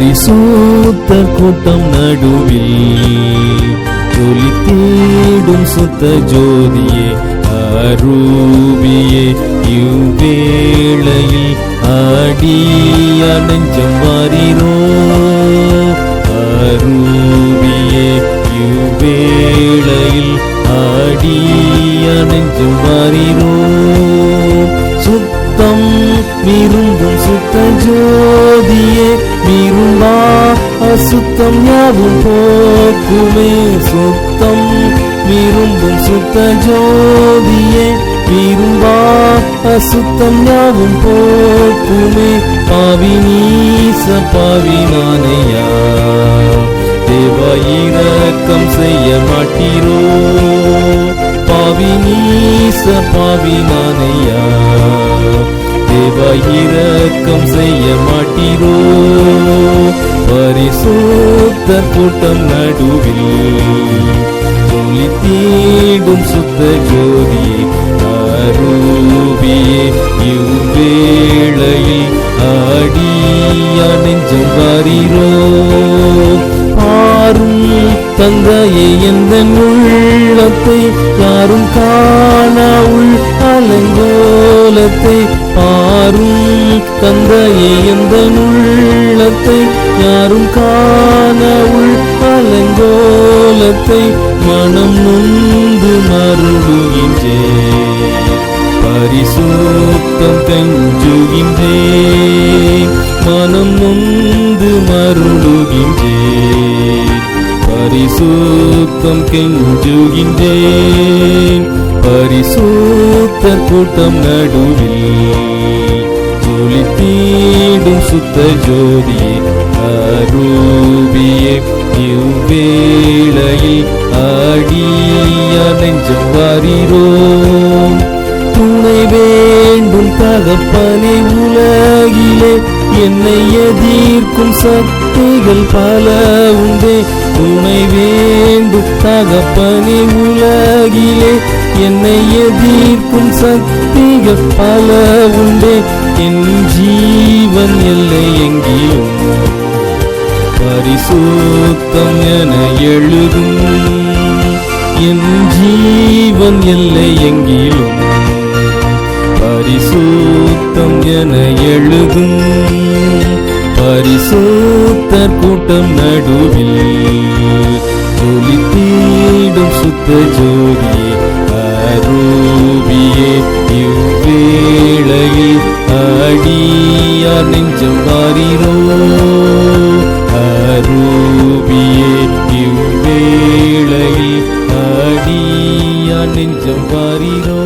பரிசூத்த கூட்டம் நடுவில் ஒளி தேடும் சுத்த ஜோதியே அரூபியே இவ்வேளையில் ஆடிய நெஞ்சம் வாரிரோ. அரூபியே இவ்வேளையில் ஆடிய நெஞ்சம் வாரிரோ. சுத்தம் விரும்பும் சுத்த ஜோதியே விரும்பா அசுத்தம் யாவும் போக்குமே. சுத்தம் விரும்பும் சுத்த ஜோதியே. விரும்பா அசுத்தம் யாவும் போக்குமே. பாவி நீச பாவி நானையா. தேவா இரக்கம் செய்ய மாட்டீரோ. பாவி நீச பாவி நானையா. தேவா இரக்கம் செய்ய மாட்டீரோ? பரிசுத்த கூட்டம் நடுவில் ஒளி தீடும் சுத்த ஜோதியே அரூபியே இவ்வேளையில் ஆடிய நெஞ்சம் வாரீரோ? பாரும் தந்தையே எந்த உள்ளத்தை யாரும் கா தந்தையே எந்த உள்ளத்தை யாரும் காண உள் அலங்கோலத்தை மனம் நொந்து மருடுகின்றே பரிசுத்தம் தஞ்சுகின்றே. மனம் நொந்து மருளுகின்றே பரிசுத்தம் கெஞ்சுகின்றேன் பரிசுத்த கூட்டம் நடுவில் ஒளி தீடும் சுத்த ஜோதியே அரூபியே இவ்வேளையில் ஆடிய நெஞ்சம் வாரிரோம் துணை வேண்டும் தகப்பனை உலகிலே என்னை எதிர்க்கும் சக்திகள் பல உண்டே துணை வேண்டும் தகப்பனை உலகிலே என்னை எதிர்க்கும் சக்திகள் பல உண்டே. என் ஜீவன் எல்லை எங்கேயும் பரிசுத்தம் என எழுதும். என் ஜீவன் எல்லை எங்கிலும் பரிசுத்தம் என எழுதும். பரிசுத்தர் கூட்டம் நடுவில் ஒளி தீடும் சுத்த ஜோதியே. அரூபியே இவ்வேளையில் அடியார் நெஞ்சம் வாரிரோ. அரூபியே இவ்வேளையில் அடியார் நெஞ்சம் வாரிரோ.